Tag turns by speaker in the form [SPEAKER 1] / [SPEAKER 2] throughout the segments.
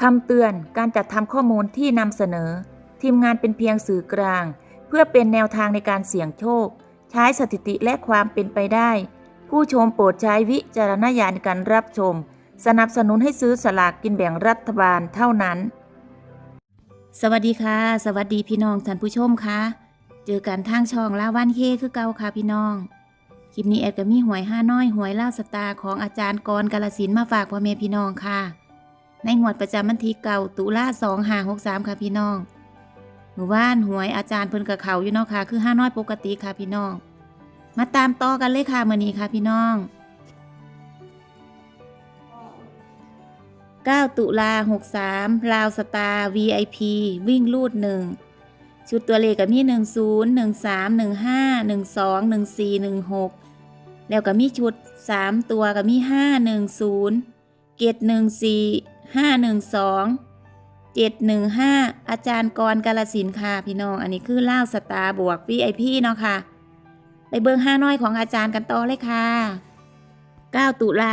[SPEAKER 1] คำเตือนการจัดทำข้อมูลที่นำเสนอ ทีมงานเป็นเพียงสื่อกลาง เพื่อเป็นแนวทางในการเสี่ยงโชค ใช้สถิติและความเป็นไปได้ ผู้ชมโปรดใช้วิจารณญาณในการรับชม สนับสนุนให้ซื้อสลากกินแบ่งรัฐบาลเท่านั้น สวัสดีค่ะ สวัสดีพี่น้องท่านผู้ชมค่ะเจอกันทางช่องลาวันเคคือเก่าค่ะพี่น้องคลิปนี้แอดก็มีหวยห้าน้อยหวยเล่าสตาของอาจารย์กรกาลสินมาฝากพ่อแม่พี่น้องค่ะ ในงวดประจำวันที่เก่าตุลาสองห้าหกสามค่ะพี่น้องหมู่บ้านหวยอาจารย์เพิ่นกับเขาอยู่เนาะค่ะคือห้าน้อยปกติค่ะพี่น้อง มาตามต่อกันเลยค่ะมื่อนี้ค่ะพี่น้อง 9 ตุลา63ลาวสตาร์ VIP วิ่งลูดหนึ่งชุดตัวเลขก็มี 10 13 15 12 14 16 แล้วก็มีชุด 3 ตัวก็มี 510 เกต14 512 715 อาจารย์กรกาลสินค่ะพี่น้อง อันนี้คือล่าสตาร์บวก VIP เนาะค่ะ ไปเบิ่งห้าน้อยของอาจารย์กันต่อเลยค่ะ 9 ตุลา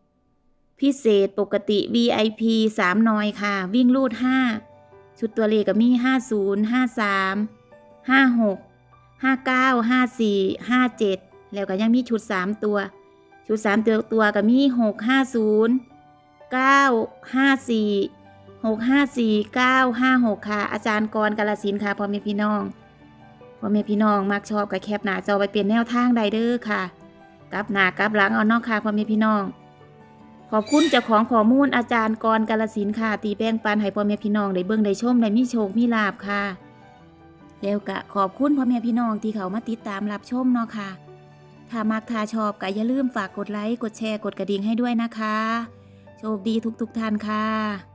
[SPEAKER 1] 63 พิเศษปกติ VIP 3น้อยค่ะ วิ่งลูด 5 ชุดตัวเลขก็มี 50 53 56 59 54 57 แล้วก็ยังมีชุด 3 ตัว ชุด 3 ตัวตัวก็มี 6 50 9 54 6 54 9 56 ค่ะ อาจารย์กรกาลสินค่ะพ่อแม่พี่น้องพ่อแม่พี่น้องมักชอบกับแคปหนาจอไปเปลี่ยนแนวทางใดเด้อค่ะกลับหนากลับหลังเอานอกค่ะพ่อแม่พี่น้อง ขอบคุณเจ้าของข้อมูลอาจารย์กรกาลสินค่ะ ตีแป้งปันให้พ่อแม่พี่น้องได้เบิ่งได้ชมได้มีโชคมีลาบค่ะ แล้วก็ขอบคุณพ่อแม่พี่น้องที่เขามาติดตามรับชมเนาะค่ะ ถ้ามักถ้าชอบก็อย่าลืมฝากกดไลค์กดแชร์กดกระดิ่งให้ด้วยนะคะ โชคดีทุกๆท่านค่ะ